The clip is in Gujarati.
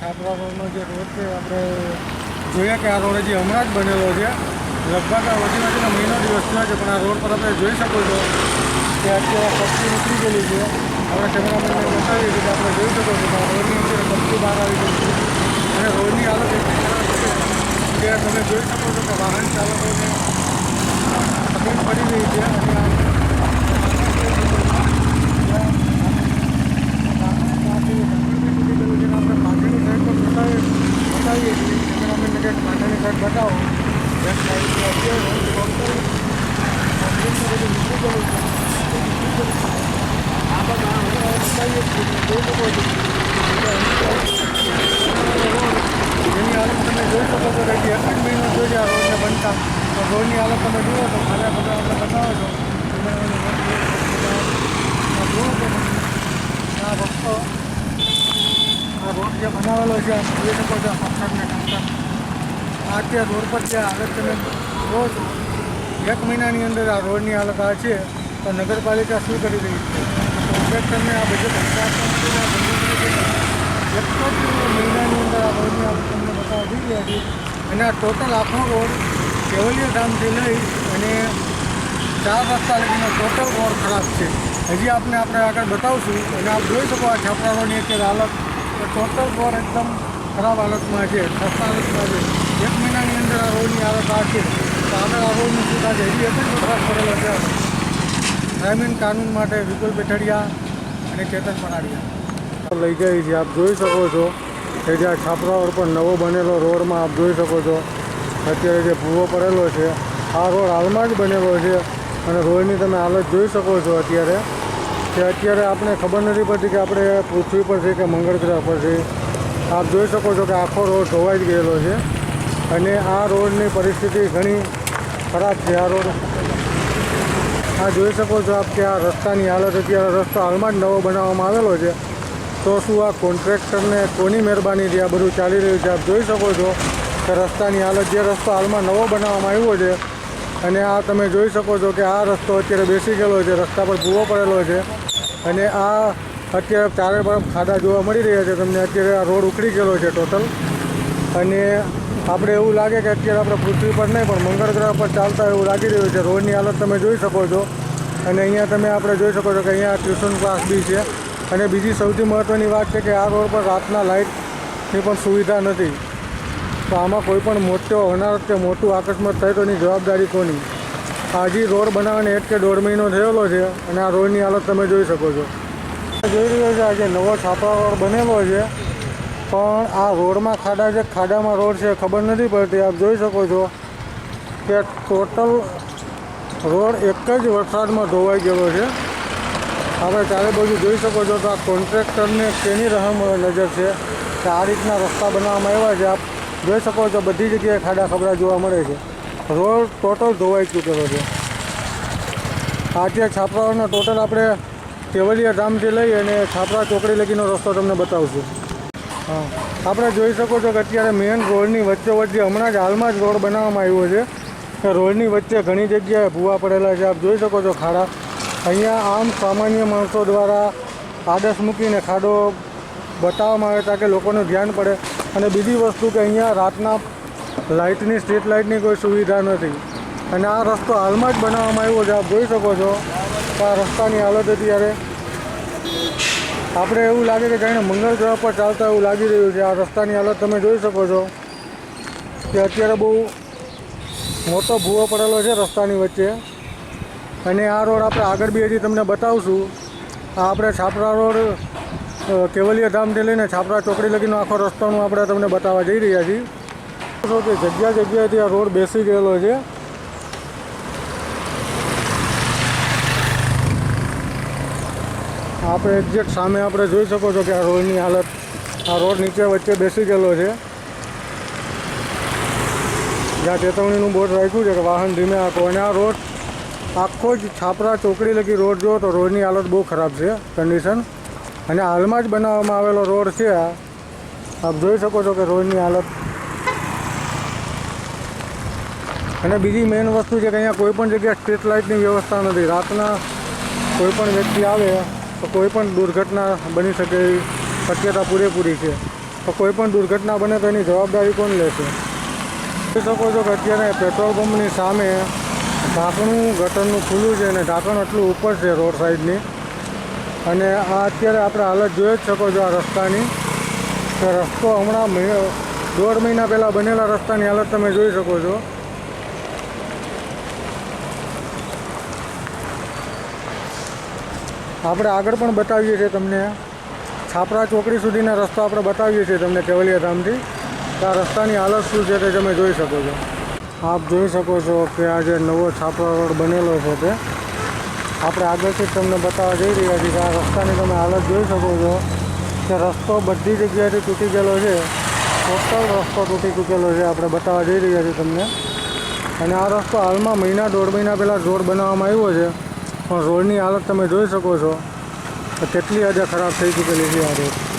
છાપરા રોડનો જે રોડ છે, આપણે જોઈએ કે આ રોડ હજી હમણાં જ બનેલો છે. લગભગ આ વધી વધીને મહિનો દિવસ થયો છે, પણ આ રોડ પર આપણે જોઈ શકો છો કે અત્યારે કપચી નીકળી ગયેલી છે. આપણે કેમેરામેનને બતાવીએ છીએ કે આપણે જોઈ શકો છો કે આ રોડની અંદર કપચી બહાર આવી ગઈ છે. અને રોડની હાલત એટલી ખરાબ છે કે તમે જોઈ શકો છો કે વાહન ચાલકોને તકલીફ પડી રહી છે અને આ આપણે પાછળની સાઈડ પર બતાવીએ બતાવીએ છીએ કેમેરામેનને કંઈક પાછળની સાઈડ બતાવો બેક સાઈડ અત્યારે ટોટલ બધું નીકળી ગયેલું છે આ બધા આપણે બતાવીએ છીએ તમે જોઈ શકો છો જેની જોઈ શકો છો કે એક મહિનો જોઈ આ રોડને બનતા રોડની હાલત તમે જુઓ તો ખાલી બધા આપણે બતાવો છો આ રોડ જે બનાવેલો છે જોઈ શકો છો પથ્થરને આ અત્યારે રોડ પર જે હાલત તમે રોજ એક મહિનાની અંદર આ રોડની હાલત આ છે. તો નગરપાલિકા શું કરી રહી છે? તમે આ બજેટ હસ્તાંતરણ કરીને આ બંધ કરી દીધું. એક જ મહિનાની અંદર આ રોડની હાલત તમને બતાવવા જઈ છીએ. અને આ ટોટલ આખો રોડ કેવલિયા ગામથી લઈ અને ચાર રસ્તા લગીનો ટોટલ રોડ ખરાબ છે. હજી આપને આપણે આગળ બતાવશું અને આપ જોઈ શકો આ છાપરા રોડની અત્યારે હાલત. ટોટલ રોડ એકદમ ખરાબ હાલતમાં છે. ખસ્તા હાલતમાં છે એક મહિનાની અંદર આ આ તો આગળ આ રોડનું શું થશે હજી એક જ ખરાબ કરેલો છે. ગ્રામીણ કાનૂન માટે વિપુલ બેઠડિયા અને ચેતન પરાડિયા લઈ જાય છે. આપ જોઈ શકો છો કે જે આ છાપરા રોડ પર નવો બનેલો રોડમાં આપ જોઈ શકો છો. અત્યારે જે ભૂવો પડેલો છે, આ રોડ હાલમાં જ બનેલો છે અને રોડની તમે હાલત જોઈ શકો છો અત્યારે કે અત્યારે આપણે ખબર નથી પડતી કે આપણે પૃથ્વી પર છે કે મંગળ ગ્રહ પર છે. આપ જોઈ શકો છો કે આખો રોડ ધોવાઈ જ ગયેલો છે. અને આ રોડની પરિસ્થિતિ ઘણી ખરાબ છે. આ રોડ આ જોઈ શકો છો આપ કે આ રસ્તાની હાલત અત્યારે રસ્તો હાલમાં જ નવો બનાવવામાં આવેલો છે. તો શું આ કોન્ટ્રાક્ટરને કોની મહેરબાનીથી આ બધું ચાલી રહ્યું છે? આપ જોઈ શકો છો કે રસ્તાની હાલત જે રસ્તો હાલમાં નવો બનાવવામાં આવ્યો છે અને આ તમે જોઈ શકો છો કે આ રસ્તો અત્યારે બેસી ગયેલો છે, રસ્તા પર ભૂવો પડેલો છે અને આ અત્યારે ચારે તરફ ખાડા જોવા મળી રહ્યા છે. તમને અત્યારે આ રોડ ઉખડી ગયેલો છે ટોટલ અને આપણે એવું લાગે કે અત્યારે આપણે પૃથ્વી પર નહીં, પણ મંગળ ગ્રહ પર ચાલતા એવું લાગી રહ્યું છે. રોડની હાલત તમે જોઈ શકો છો. અને અહીંયા તમે આપણે જોઈ શકો છો કે અહીંયા ટ્યુશન ક્લાસ બી છે. અને બીજી સૌથી મહત્ત્વની વાત છે કે આ રોડ પર રાતના લાઇટની પણ સુવિધા નથી. તો આમાં કોઈ પણ મોટો અનારત કે મોટું અકસ્માત થાય તો એની જવાબદારી કોની? આજે રોડ બનાવવાને એક કે દોઢ મહિનો થયેલો છે અને આ રોડની હાલત તમે જોઈ શકો છો. જોઈ રહ્યો છે આજે નવો છાપરા રોડ બનેલો છે. પણ આ રોડમાં ખાડા છે, ખાડામાં રોડ છે, ખબર નથી પડતી. આપ જોઈ શકો છો કે ટોટલ રોડ એક જ વરસાદમાં ધોવાઈ ગયેલો છે. આપણે ચારે બાજુ જોઈ શકો છો તો આ કોન્ટ્રાક્ટરને તેની રહમ નજર છે? કે આ રીતના રસ્તા બનાવવામાં આવ્યા છે? આપ જોઈ શકો છો બધી જગ્યાએ ખાડા ખબરા જોવા મળે છે. રોડ ટોટલ ધોવાઈ ચૂકેલો છે. આજે છાપરાઓનો ટોટલ આપણે કેવલિયા ધામથી લઈ અને છાપરા ચોકડી લગીનો રસ્તો તમને બતાવશું. હા. આપણે જોઈ શકો છો કે અત્યારે મેઇન રોડની વચ્ચે વચ્ચે હમણાં જ હાલમાં જ રોડ બનાવવામાં આવ્યો છે. કે રોડની વચ્ચે ઘણી જગ્યાએ ભૂવા પડેલા છે. આપ જોઈ શકો છો ખાડા. અહીંયા આમ સામાન્ય માણસો દ્વારા આદર્શ મૂકીને ખાડો બતાવવામાં આવે તાકે લોકોનું ધ્યાન પડે. અને બીજી વસ્તુ કે અહીંયા રાતના લાઇટની, સ્ટ્રીટ લાઇટની કોઈ સુવિધા નથી. અને આ રસ્તો હાલમાં જ બનાવવામાં આવ્યો છે. આપ જોઈ શકો છો આ રસ્તાની હાલત અત્યારે આપણે એવું લાગે કે જાણે મંગળ ગ્રહ પર ચાલતા એવું લાગી રહ્યું છે. આ રસ્તાની હાલત તમે જોઈ શકો છો કે અત્યારે બહુ મોટો ભૂવો પડેલો છે રસ્તાની વચ્ચે. અને આ રોડ આપણે આગળ બી હજી તમને બતાવશું. આ આપણે છાપરા રોડ કેવલિયા ધામથી લઈને છાપરા ચોકડી લગીનો આખો રસ્તાનું આપણે તમને બતાવવા જઈ રહ્યા છીએ. કે જગ્યા જગ્યાએથી આ રોડ બેસી ગયેલો છે. આપણે એક્ઝેક્ટ સામે આપણે જોઈ શકો છો કે આ રોડની હાલત, આ રોડ નીચે વચ્ચે બેસી ગયેલો છે. જ્યાં ચેતવણીનું બોર્ડ રાખ્યું છે કે વાહન ધીમે આંકો અને આ રોડ આખો જ છાપરા ચોકડી લગી રોડ જુઓ તો રોડની હાલત બહુ ખરાબ છે કન્ડિશન અને હાલમાં જ બનાવવામાં આવેલો રોડ છે આ. આપ જોઈ શકો છો કે રોડની હાલત. અને બીજી મેઇન વસ્તુ છે કે અહીંયા કોઈ પણ જગ્યાએ સ્ટ્રીટ લાઇટની વ્યવસ્થા નથી. રાતના કોઈ પણ વ્યક્તિ આવે તો કોઈ પણ દુર્ઘટના બની શકે એવી શક્યતા પૂરેપૂરી છે. તો કોઈ પણ દુર્ઘટના બને તો એની જવાબદારી કોણ લેશે? જોઈ શકો છો કે અત્યારે પેટ્રોલ પંપની સામે ઢાંકણું ગટરનું ખુલ્લું છે અને ઢાંકણ એટલું ઉપર છે રોડ સાઈડની. અને આ અત્યારે આપણે હાલત જોઈ જ શકો છો આ રસ્તાની. કે રસ્તો હમણાં દોઢ મહિના પહેલાં બનેલા રસ્તાની હાલત તમે જોઈ શકો છો. આપણે આગળ પણ બતાવીએ છીએ તમને. છાપરા ચોકડી સુધીના રસ્તો આપણે બતાવીએ છીએ તમને કેવલિયા ધામથી આ રસ્તાની હાલત શું છે તે તમે જોઈ શકો છો. આપ જોઈ શકો છો કે આ જે નવો છાપરા રોડ બનેલો છે તે. આપણે આગળથી તમને બતાવવા જઈ રહ્યા છીએ કે આ રસ્તાની તમે હાલત જોઈ શકો છો કે રસ્તો બધી જગ્યાએથી તૂટી ગયેલો છે. ટોટલ રસ્તો તૂટી ચૂકેલો છે આપણે બતાવવા જઈ રહ્યા છીએ તમને. અને આ રસ્તો હાલમાં મહિના દોઢ મહિના પહેલાં રોડ બનાવવામાં આવ્યો છે. પણ રોડની હાલત તમે જોઈ શકો છો કેટલી હદે ખરાબ થઈ ચૂકેલી છે આ રોડ.